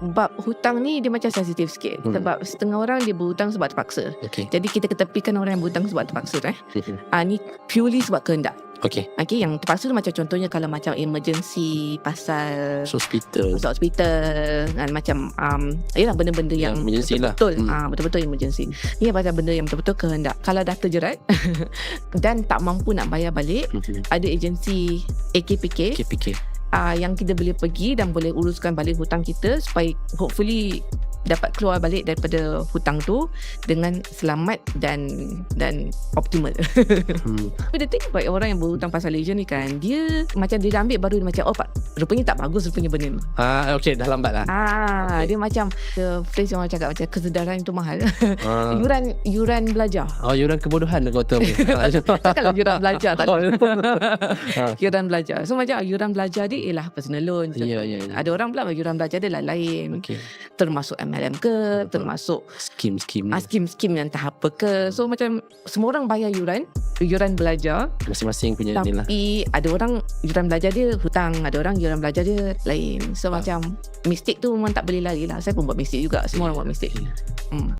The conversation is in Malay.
bab hutang ni dia macam sensitif sikit. Hmm. Sebab setengah orang dia berhutang sebab terpaksa. Okay. Jadi kita ketepikan orang yang berhutang sebab terpaksa eh. Mhm. Ah ni purely sebab kehendak. Okay. Okey, yang terpaksa tu macam contohnya kalau macam emergency pasal hospital. masuk hospital kan macam um, yalah benda-benda yang, Yang emergency lah. betul Hmm. ah betul-betul emergency. Ni pasal benda yang betul-betul kehendak. Kalau dah terjerat dan tak mampu nak bayar balik, Mhm. ada agensi AKPK fikir. Uh, yang kita boleh pergi dan boleh uruskan balik hutang kita supaya hopefully dapat keluar balik daripada hutang tu dengan selamat dan dan optimal. Hmm. Tapi the thing about orang yang berhutang pasal leisure ni kan, dia macam dia dah ambil baru dia macam oh pak, rupanya tak bagus rupanya benda ni. Ah, okay, dah lambat lah. Ah, dia macam the phrase yang orang cakap macam kesedaran itu mahal. Ah. yuran yuran belajar. Oh, yuran kebodohan kau tahu. Takkanlah yuran belajar tak Oh, ada. yuran belajar. So macam yuran belajar dia ialah personal loan. Ya, ya, ya. Ada orang pula yuran belajar dia lain-lain. Okay. Termasuk MLM ke, Betul. termasuk Skim-skim ah, skim-skim yang tahap apa ke. So macam semua orang bayar yuran, yuran belajar. masing-masing punya ni lah. Tapi ada orang yuran belajar dia hutang, ada orang yuran belajar dia lain. So Ah. macam mistake tu memang tak boleh lari lah. Saya pun buat mistake juga. Semua orang buat mistake. Ya. Hmm.